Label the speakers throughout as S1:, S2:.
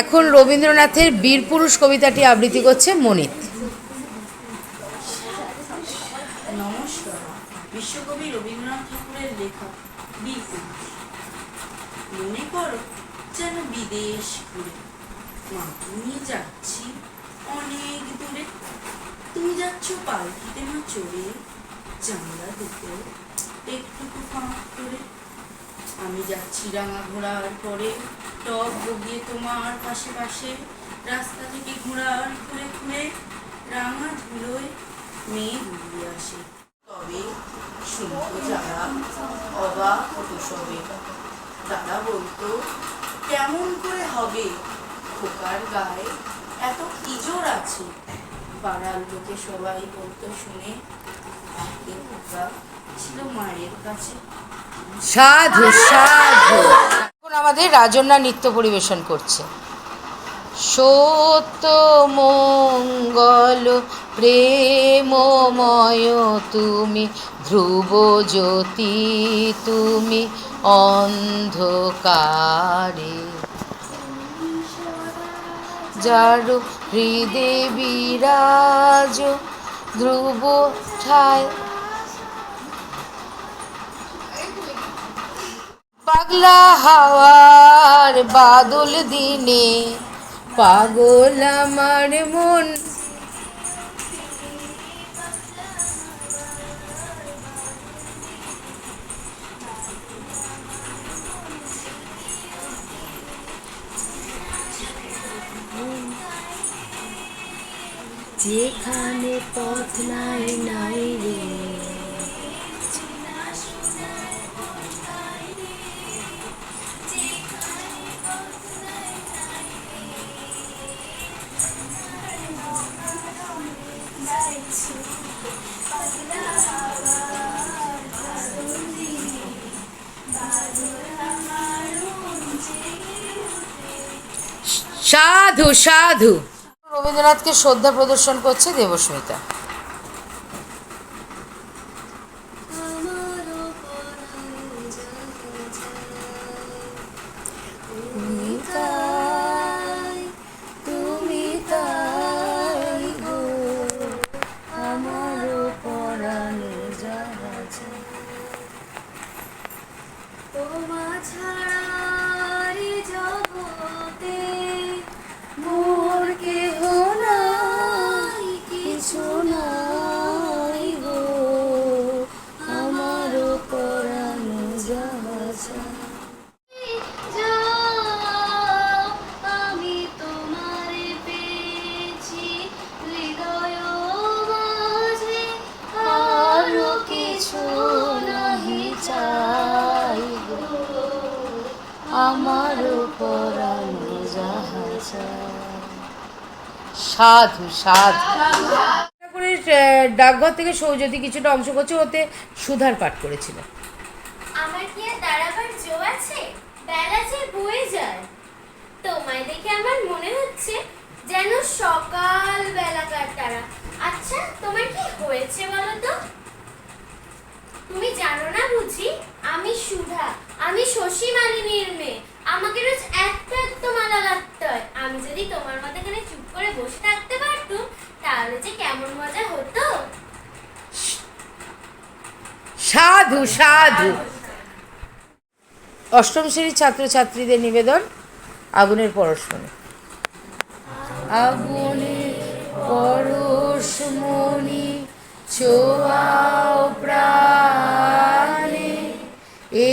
S1: এখন রবীন্দ্রনাথের বীরপুরুষ কবিতাটি আবৃত্তি করছে মনিত।
S2: মনে যেন বিদেশ নিয়ে যাচ্ছি অনেক দূরে। তুমি পালকিতে মা চড়ে, জানলা করে। আমি যাচ্ছি রাঙা ঘোড়ার পরে। টপ বগিয়ে তোমার পাশে পাশে, রাস্তা থেকে ঘোড়ার ঘুরে ঘুরে রাঙা ধুলোয় মেয়ে ঘুরিয়ে আসে। তবে শুনতো যারা অবাক হতো সবে। তারা বলতো, কেমন করে হবে? খোকার গায়ে এত ইজোর আছে। পাড়ার লোকে সবাই বলতো শুনে খোকা ছিল মায়ের কাছে।
S1: সাধু সাধু। এখন আমাদের রাজন্যা নৃত্য পরিবেশন করছে। সত্য, মঙ্গল, প্রেমময় তুমি, ধ্রুব জ্যোতি তুমি, অন্ধকারে। যার হৃদে বিরাজ, ধ্রুব ছায় পাগলা হাওয়ার বাদল দিনে পাগল আমার মন। যেখানে পথ নাই নাই সাধু সাধু। রবীন্দ্রনাথকে শ্রদ্ধা প্রদর্শন করছে দেবস্মিতা। আমার যাহা সাধু সাধু। ডাকঘর থেকে সৌজ্যোতি কিছুটা অংশ করছে, ওতে সুধার পাঠ করেছিল।
S3: আমার কি আর দাঁড়াবার জো আছে? বেলা যে বয়ে যায়। তোমায় দেখে আমার মনে হচ্ছে যেন সকাল বেলাকার তারা। আচ্ছা তোমার কি হয়েছে বলো তো? তুমি জানো না বুঝি, আমি সুধা। আমি শশী মালিনীর মেয়ে। আমাকে রোজ একটা একটা মালা লাগতে হয়। আমি যদি তোমার মতো এখানে চুপ করে বসে থাকতে পারতুম তাহলে যে কেমন মজা হতো।
S1: সাধু সাধু। অষ্টম শ্রেণির ছাত্রছাত্রীদের নিবেদন আগুনের পরশমণি। আগুনের পরশমণি ছোয়াও প্রাণে এ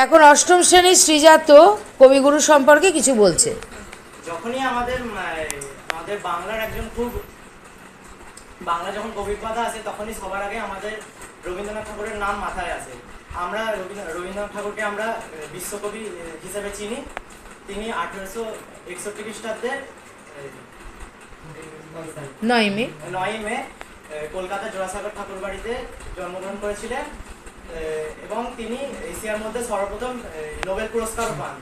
S1: এখন অষ্টম শ্রেণির শ্রীজাত কবিগুরু সম্পর্কে কিছু বলছে।
S4: যখনই আমাদের আমাদের বাংলার একজন খুব বাংলা যখন কবির কথা আসে তখনই সবার আগে আমাদের রবীন্দ্রনাথ ঠাকুরের নাম মাথায় আসে। আমরা রবীন্দ্র- রবীন্দ্রনাথ ঠাকুরকে আমরা বিশ্বকবি হিসেবে চিনি। তিনি আঠেরোশো একষট্টি খ্রিস্টাব্দে
S1: নয় মে।
S4: নয়ই মে কলকাতা জোড়াসাগর ঠাকুর বাড়িতে জন্মগ্রহণ করেছিলেন। এবং তিনি এশিয়ার মধ্যে সর্বপ্রথম নোবেল পুরস্কার পান।